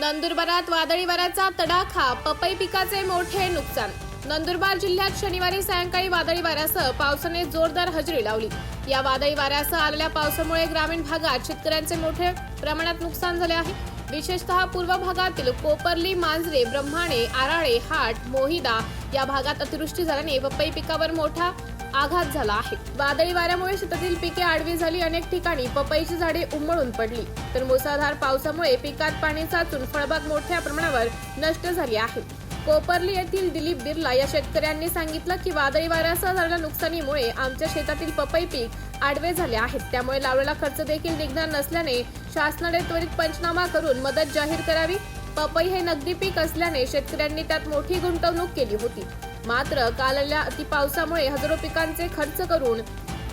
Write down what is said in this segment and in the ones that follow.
नंदुरबारात वादळी वाऱ्याचा तडाखा पपई पिकाचे मोठे नुकसान. नंदुरबार जिल्ह्यात शनिवारी सायंकाळी वादळी वाऱ्यासह पावसाने जोरदार हजेरी लावली. या वादळी वाऱ्यासह आलेल्या पावसामुळे ग्रामीण भागात शेतकऱ्यांचे मोठे प्रमाणात नुकसान झाले आहे. विशेषतः पूर्व भागातील कोपर्ली मांजरे ब्रह्माणे आराळे हाट मोहिदा या भागात अतिवृष्टी झाल्याने पपई पिकावर मोठा आघात झाला आहे. वादळी वाऱ्यामुळे शेतातील पिके आडवी झाली. अनेक ठिकाणी पपईची झाडे उमळून पडली. तर मुसळधार पावसामुळे पिकात पाणी साचून फळबाग मोठ्या प्रमाणावर नष्ट झाली आहे. कोपर्ली येथील दिलीप बिर्ला या शेतकऱ्यांनी सांगितलं की वादळी वाऱ्यासह झालेल्या नुकसानीमुळे आमच्या शेतातील पपई पीक आडवे झाले आहेत. त्यामुळे लावलेला खर्च देखील निघणार नसल्याने शासनाने त्वरित पंचनामा करून मदत जाहीर करावी. पपई हे नगदी पीक असल्याने शेतकऱ्यांनी त्यात मोठी गुंतवणूक केली होती. मात्र काल आलेल्या अतिपावसामुळे हजारो पिकांचे खर्च करून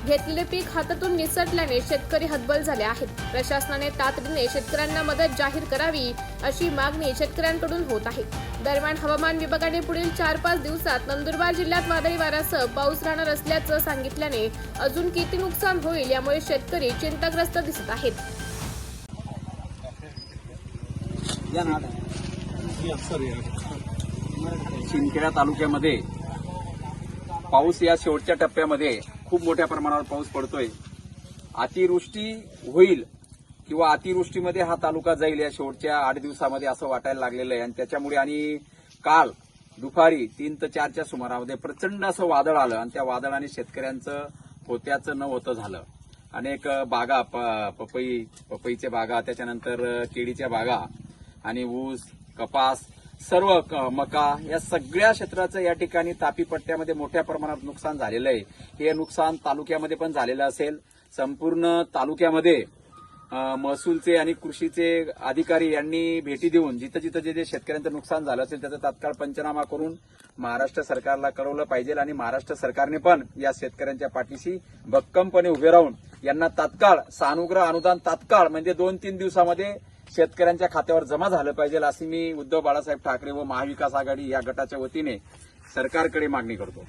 घेतलेले पीक हातातून निसटल्याने शेतकरी हतबल झाले आहेत. प्रशासनाने तातडीने शेतकऱ्यांना मदत जाहीर करावी अशी मागणी शेतकऱ्यांकडून होत आहे. दरम्यान हवामान विभागाने पुढील चार पाच दिवसात नंदुरबार जिल्ह्यात वादळी वाऱ्यासह पाऊस राहणार असल्याचं सांगितल्याने अजून किती नुकसान होईल यामुळे शेतकरी चिंताग्रस्त दिसत आहेत. शिंदखेडा तालुक्यामध्ये पाऊस या शेवटच्या टप्प्यामध्ये खूप मोठ्या प्रमाणावर पाऊस पडतोय. अतिवृष्टी होईल किंवा अतिवृष्टीमध्ये हा तालुका जाईल या शेवटच्या आठ दिवसामध्ये असं वाटायला लागलेलं आहे. आणि त्याच्यामुळे आणि काल दुपारी तीन ते चारच्या सुमारामध्ये प्रचंड असं वादळ आलं आणि त्या वादळाने शेतकऱ्यांचं होत्याचं न होतं झालं. अनेक बागा प- पपई पपईच्या बागा त्याच्यानंतर केळीच्या बागा आणि ऊस कपास सर्व क- मका या सगळ्या क्षेत्राचं या ठिकाणी तापी पट्ट्यामध्ये मोठ्या प्रमाणात नुकसान झालेलं आहे. हे नुकसान तालुक्यामध्ये पण झालेलं असेल. संपूर्ण तालुक्यामध्ये महसूलचे आणि कृषीचे अधिकारी यांनी भेटी देऊन जिथं जिथं जे जे शेतकऱ्यांचं नुकसान झालं असेल त्याचा तात्काळ पंचनामा करून महाराष्ट्र सरकारला कळवलं पाहिजे आणि महाराष्ट्र सरकारने पण या शेतकऱ्यांच्या पाठीशी भक्कमपणे उभे राहून यांना तात्काळ सानुग्रह अनुदान तात्काळ म्हणजे दोन तीन दिवसामध्ये शेतकऱ्यांच्या खात्यावर जमा झालं पाहिजे अशी मी उद्धव बाळासाहेब ठाकरे व महाविकास आघाडी या गटाच्या वतीने सरकारकडे मागणी करतो.